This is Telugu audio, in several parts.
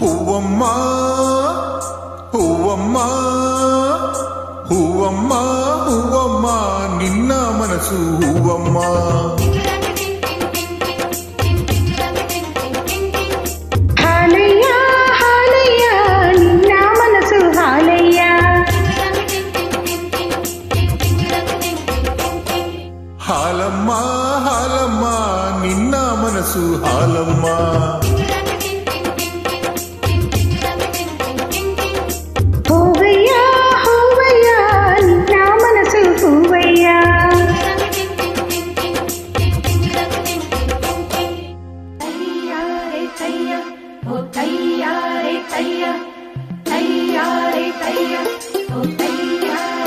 హువమ్మా హువమ్మా హువమ్మా హువమ్మా నిన్న మనసు హువమ్మా. హాలమ్మా హాలమ్మా నిన్న మనసు హాలమ్మా. O taia, taia, taia, taia, taia, taia, o taia, taia,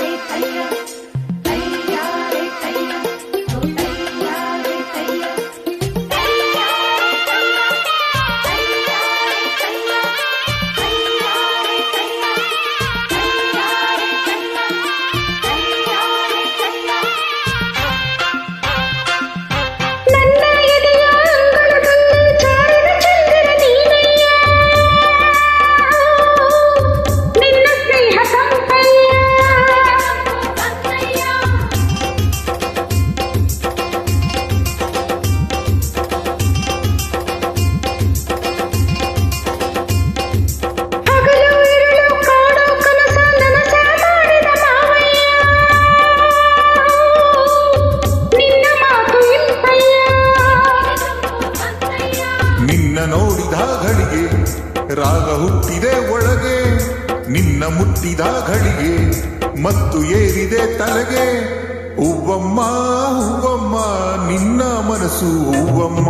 ರಾಗ ಹುಟ್ಟಿದೆ ಒಳಗೆ ನಿನ್ನ ಮುಟ್ಟಿದ ಘಳಿಗೆ ಮತ್ತು ಏರಿದೆ ತಲೆಗೆ. ಹೂವಮ್ಮ ಹೂವಮ್ಮ ನಿನ್ನ ಮನಸ್ಸು ಹೂವಮ್ಮ.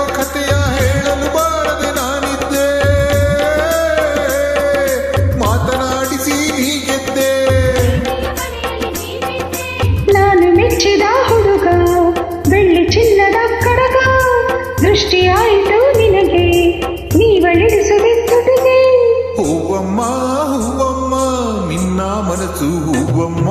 ದೃಷ್ಟಿಯಾಯಿತು ನಿನಗೆ ನೀವಳಿಡಿಸುವೆ ತುಟಿಗೆ ಹೂವಮ್ಮ ಹೂವಮ್ಮ ನಿನ್ನ ಮನಸ್ಸು ಹೂವಮ್ಮ